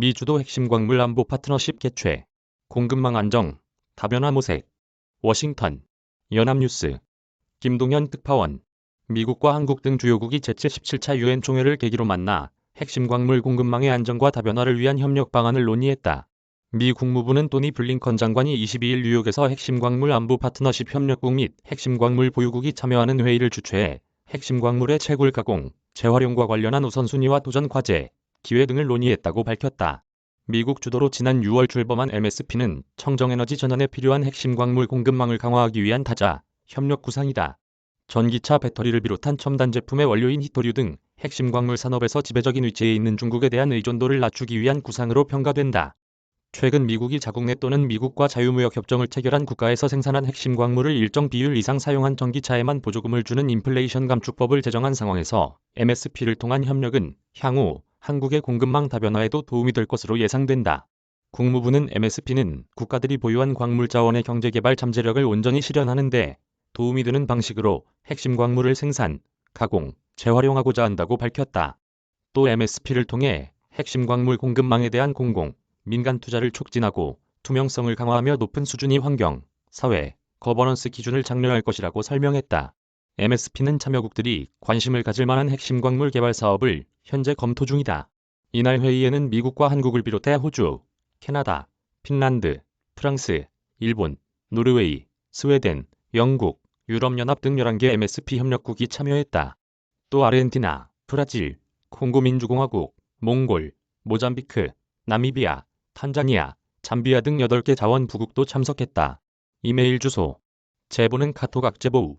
미 주도 핵심 광물 안보 파트너십 개최, 공급망 안정, 다변화 모색, 워싱턴, 연합뉴스, 김동현 특파원, 미국과 한국 등 주요국이 제77차 유엔 총회를 계기로 만나 핵심 광물 공급망의 안정과 다변화를 위한 협력 방안을 논의했다. 미 국무부는 토니 블링컨 장관이 22일 뉴욕에서 핵심 광물 안보 파트너십 협력국 및 핵심 광물 보유국이 참여하는 회의를 주최해 핵심 광물의 채굴 가공, 재활용과 관련한 우선순위와 도전 과제, 기회 등을 논의했다고 밝혔다. 미국 주도로 지난 6월 출범한 MSP는 청정에너지 전환에 필요한 핵심 광물 공급망을 강화하기 위한 타자, 협력 구상이다. 전기차 배터리를 비롯한 첨단 제품의 원료인 히토류 등 핵심 광물 산업에서 지배적인 위치에 있는 중국에 대한 의존도를 낮추기 위한 구상으로 평가된다. 최근 미국이 자국 내 또는 미국과 자유무역 협정을 체결한 국가에서 생산한 핵심 광물을 일정 비율 이상 사용한 전기차에만 보조금을 주는 인플레이션 감축법을 제정한 상황에서 MSP를 통한 협력은 향후 한국의 공급망 다변화에도 도움이 될 것으로 예상된다. 국무부는 MSP는 국가들이 보유한 광물 자원의 경제 개발 잠재력을 온전히 실현하는 데 도움이 되는 방식으로 핵심 광물을 생산, 가공, 재활용하고자 한다고 밝혔다. 또 MSP를 통해 핵심 광물 공급망에 대한 공공, 민간 투자를 촉진하고 투명성을 강화하며 높은 수준의 환경, 사회, 거버넌스 기준을 장려할 것이라고 설명했다. MSP는 참여국들이 관심을 가질 만한 핵심 광물 개발 사업을 현재 검토 중이다. 이날 회의에는 미국과 한국을 비롯해 호주, 캐나다, 핀란드, 프랑스, 일본, 노르웨이, 스웨덴, 영국, 유럽연합 등 11개 MSP 협력국이 참여했다. 또 아르헨티나, 브라질, 콩고민주공화국, 몽골, 모잠비크, 나미비아, 탄자니아, 잠비아 등 8개 자원 부국도 참석했다. 이메일 주소 제보는 카톡 악제보우